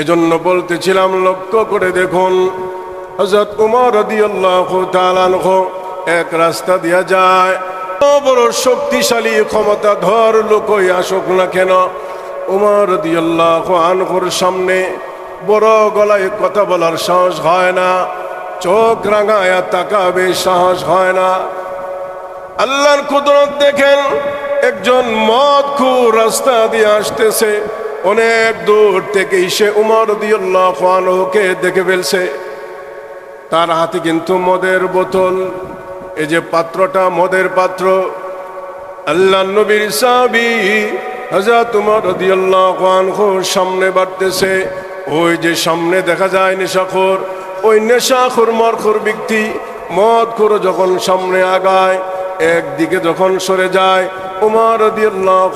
এজন্য বলতেছিলাম, লক্ষ্য করে দেখুন হজরত উমর এক রাস্তা দিয়া যায়। বড় শক্তিশালী ক্ষমতা ধর লোকই আসুক না কেন? উমর রাদিয়াল্লাহু আনহুর সামনে বড় গলায় কথা বলার সাহস হয় না, চোখ রাঙায়া তাকাবে সাহস হয় না। আল্লাহর কুদরত দেখেন, একজন মদ খুর রাস্তা দিয়ে আসতেছে। অনেক দূর থেকে সে উমর দিয়াল্লাহকে দেখে ফেলছে। তার হাতে কিন্তু মদের বোতল। এই যে পাত্রটা মদের পাত্র, আল্লাহ নবীর সাবি হাজার তোমার সামনে বাড়তেছে। ওই যে সামনে দেখা যায় নেশাখোর, ওই নেশাখোর মরখোর ব্যক্তি মদ করে যখন সামনে আগায়, একদিকে যখন সরে যায় উমার দিয়াল্লাহ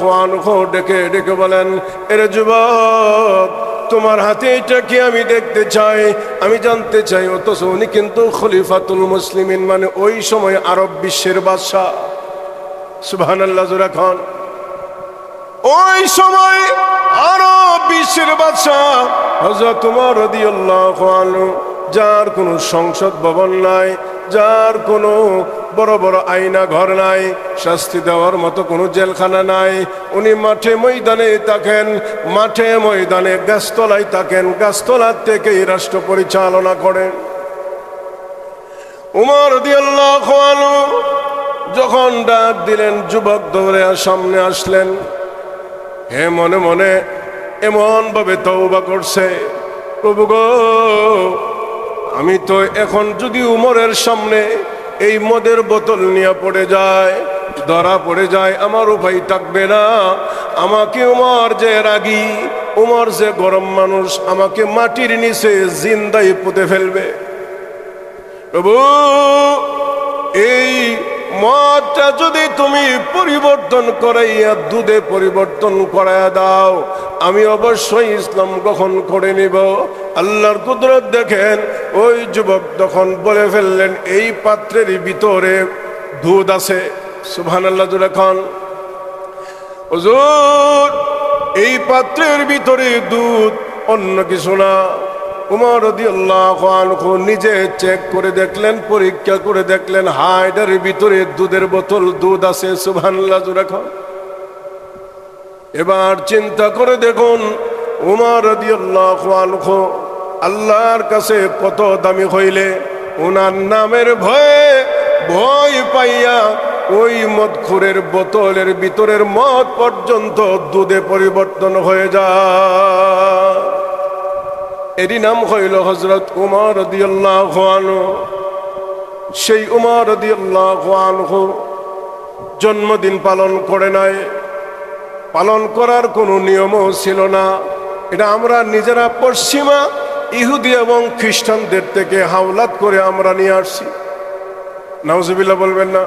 ডেকে ডেকে বলেন, এর যুবক, তোমার হাতে এটা কি আমি দেখতে চাই? আমি জানতে চাই, অথচ উনি কিন্তু খলিফাতুল মুসলিমিন মানে ওই সময় আরব বিশ্বের বাদশাহ। সুবহান খান ওই সময় আরব বিশ্বের বাদশাহ হজরত তোমার রদিয়াল্লাহু আনহু যার কোনো সংসদ ভবন নাই, যার কোনো বড় বড় আয়না ঘর নাই, শাস্তি দেওয়ার মতো কোনো জেলখানা নাই। উনি মাঠে ময়দানে থাকেন, মাঠে ময়দানে গাছতলায় থাকেন গাছতলার থেকেই রাষ্ট্র পরিচালনা করেন। উমর দিয়াল্লাহু আনহু যখন ডাক দিলেন, যুবক দৌড়ে সামনে আসলেন। হে মনে মনে এমন ভাবে তৌবা করছে, প্রভু গো আমি তো এখন যদি উমরের সামনে এই মদের বোতল নিয়ে পড়ে যায়, ধরা পড়ে যায়, আমার উপায় থাকবে না। আমাকে উমর যে রাগি, উমর যে গরম মানুষ, আমাকে মাটির নিচে জিন্দাই পুঁতে ফেলবে। প্রভু, এই মদটা যদি তুমি পরিবর্তন করাইয়া, দুধে পরিবর্তন করাইয়া দাও আমি অবশ্যই ইসলাম গ্রহণ করে নিব। আল্লাহর কুদরত দেখেন, ওই যুবক তখন বলে ফেললেন, এই পাত্রের ভিতরে দুধ আছে। সুবহান আল্লাহ খান এই পাত্রের ভিতরে দুধ অন্য কিছু না। উমর নিজে চেক করে দেখলেন, পরীক্ষা করে দেখলেন হাইডার ভিতরে দুধের বোতল দুধ আছে। সুবহানাল্লাহ খান এবার চিন্তা করে দেখুন উমর আল্লাহর কাছে কত দামি হইলে ওনার নামের ভয়ে ভয় পাইয়া ওই মদখুরের বোতলের ভিতরের মদ পর্যন্ত দুধে পরিবর্তন হয়ে যায়। এরই নাম হইল হজরত উমর সেই উমর জন্মদিন পালন করে নাই। পালন করার কোনো নিয়মও ছিল না। এটা আমরা নিজেরা পশ্চিমা, ইহুদি এবং খ্রিস্টানদের থেকে হাওলাত করে আমরা নিয়ে আসছি। নাউজবিল্লা বলবেন না।